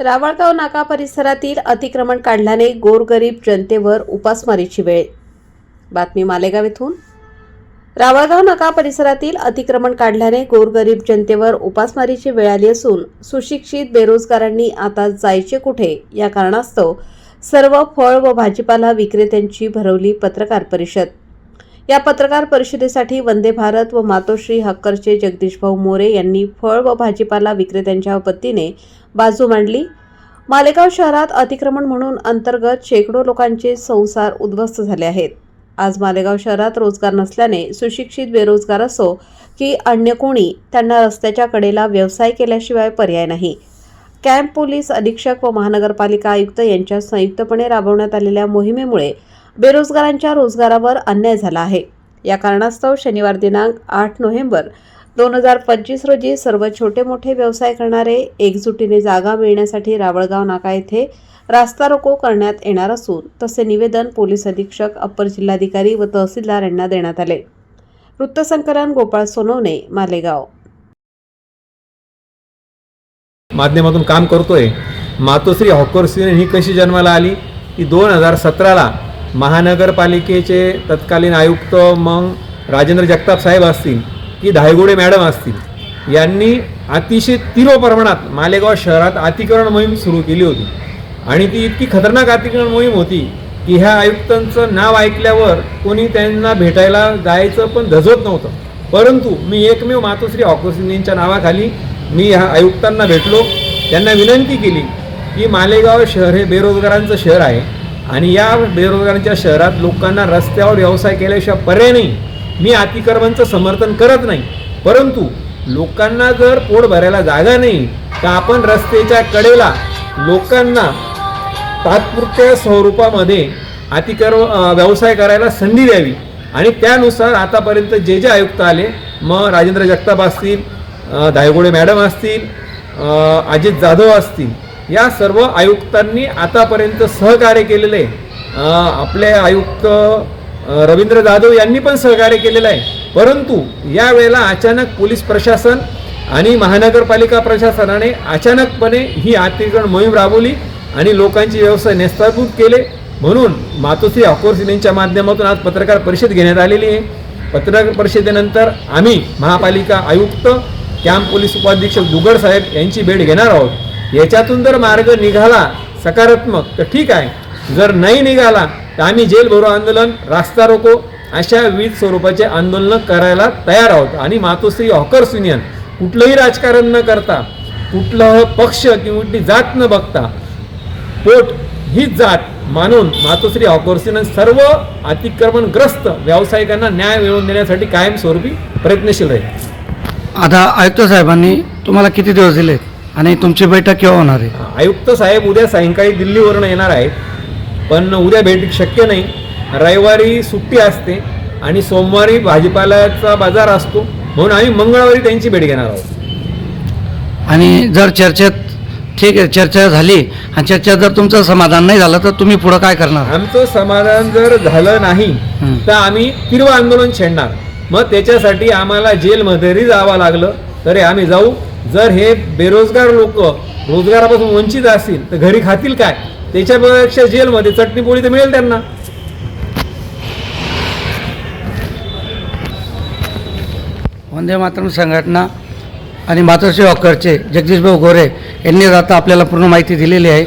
रावळगाव नाका परिसरातील अतिक्रमण काढल्याने गोरगरीब जनतेवर उपासमारीची वेळ. बातमी मालेगाव येथून. रावळगाव नाका परिसरातील अतिक्रमण काढल्याने गोरगरीब जनतेवर उपासमारीची वेळ आली असून सुशिक्षित बेरोजगारांनी आता जायचे कुठे या कारणास्तव सर्व फळ व भाजीपाला विक्रेत्यांची भरवली पत्रकार परिषद. या पत्रकार परिषदेसाठी वंदे भारत व मातोश्री हक्करचे जगदीशभाऊ मोरे यांनी फळ व भाजीपाला विक्रेत्यांच्या वतीने बाजू मांडली. मालेगाव शहरात अतिक्रमण म्हणून अंतर्गत शेकडो लोकांचे संसार उद्ध्वस्त झाले आहेत. आज मालेगाव शहरात रोजगार नसल्याने सुशिक्षित बेरोजगार असो की अन्य कोणी त्यांना रस्त्याच्या कडेला व्यवसाय केल्याशिवाय पर्याय नाही. कॅम्प पोलीस अधीक्षक व महानगरपालिका आयुक्त यांच्या संयुक्तपणे राबवण्यात आलेल्या मोहिमेमुळे बेरोजगारांच्या रोजगारावर अन्याय झाला आहे. या कारणास्तव शनिवार दिनांक आठ नोव्हेंबर दोन हजार पंचवीस रोजी सर्व छोटे मोठे व्यवसाय करणारे एकजुटीने जागा मिळण्यासाठी रावळगाव नाका येथे रास्ता रोको करण्यात येणार असून तसे निवेदन पोलीस अधीक्षक अप्पर जिल्हाधिकारी व तहसीलदार यांना देण्यात आले. वृत्तसंकलन गोपाळ सोनवणे मालेगाव. माध्यमातून काम करतोय. मातोश्री हॉकर्स ही कशी जन्माला आली? ती दोन हजार सतराला महानगरपालिकेचे तत्कालीन आयुक्त मग राजेंद्र जगताप साहेब असतील की धायगुडे मॅडम असतील यांनी अतिशय तीव्र प्रमाणात मालेगाव शहरात अतिक्रमण मोहीम सुरू केली होती. आणि ती इतकी खतरनाक अतिक्रमण मोहीम होती की ह्या आयुक्तांचं नाव ऐकल्यावर कोणी त्यांना भेटायला जायचं पण धजवत नव्हतं. परंतु मी एकमेव मातोश्री ऑकोसिंदींच्या नावाखाली मी ह्या आयुक्तांना भेटलो. त्यांना विनंती केली की मालेगाव शहर हे बेरोजगारांचं शहर आहे. आणि या बेरोजगारांच्या शहरात लोकांना रस्त्यावर व्यवसाय केल्याशिवाय पर्याय नाही. मी अतिक्रमणचं समर्थन करत नाही. परंतु लोकांना जर पोट भरायला जागा नाही तर आपण रस्त्याच्या कडेला लोकांना तात्पुरत्या स्वरूपामध्ये अतिक्रम व्यवसाय करायला संधी द्यावी. आणि त्यानुसार आतापर्यंत जे जे आयुक्त आले मग राजेंद्र जगताप असतील धायगोडे मॅडम असतील अजित जाधव असतील या सर्व आयुक्तांनी आतापर्यंत सहकार्य केलेले आहे. आपले आयुक्त रवींद्र जाधव यांनी पण सहकार्य केलेलं आहे. परंतु यावेळेला अचानक पोलीस प्रशासन आणि महानगरपालिका प्रशासनाने अचानकपणे ही अतिक्रमण मोहीम राबवली आणि लोकांचे व्यवसाय नेस्ताभूत केले. म्हणून मातोश्री अकोर्स यांच्या माध्यमातून आज पत्रकार परिषद घेण्यात आलेली आहे. पत्रकार परिषदेनंतर आम्ही महापालिका आयुक्त कॅम्प पोलीस उपाधीक्षक दुगड साहेब यांची भेट घेणार आहोत. याच्यातून जर मार्ग निघाला सकारात्मक तर ठीक आहे. जर नाही निघाला तर आम्ही जेल भरो आंदोलन रास्ता रोको अशा विविध स्वरूपाचे आंदोलनं करायला तयार आहोत. आणि मातोश्री हॉकर्स युनियन कुठलंही राजकारण न करता कुठलं पक्ष किंवा कुठली जात न बघता पोट हीच जात मानून मातोश्री हॉकर्स युनियन सर्व अतिक्रमणग्रस्त व्यावसायिकांना न्याय मिळवून देण्यासाठी कायमस्वरूपी प्रयत्नशील राहील. आता आयुक्त साहेबांनी तुम्हाला किती दिवस दिलेत? आणि तुमची बैठक केव्हा होणार आहे? आयुक्त साहेब उद्या सायंकाळी दिल्लीवरून येणार आहेत. पण उद्या भेट शक्य नाही. रविवारी सुट्टी असते आणि सोमवारी भाजीपाल्याचा बाजार असतो. म्हणून आम्ही मंगळवारी त्यांची भेट घेणार आहोत. आणि जर चर्चेत ठीक आहे चर्चा झाली आणि चर्चेत जर तुमचं समाधान नाही झालं तर तुम्ही पुढं काय करणार? आमचं समाधान जर झालं नाही. तर आम्ही तीव्र आंदोलन छेडणार. मग त्याच्यासाठी आम्हाला जेलमध्येही जावं लागलं तरी आम्ही जाऊ. जर हे बेरोजगार लोक रोजगारापासून वंचित असतील तर घरी खातील काय? त्याच्यापेक्षा जेलमध्ये चटणी पोळी तर मिळेल त्यांना. वंदे मातरम संघटना आणि मातोश्री ऑकरचे जगदीशभाऊ गोरे यांनी आता आपल्याला पूर्ण माहिती दिलेली आहे.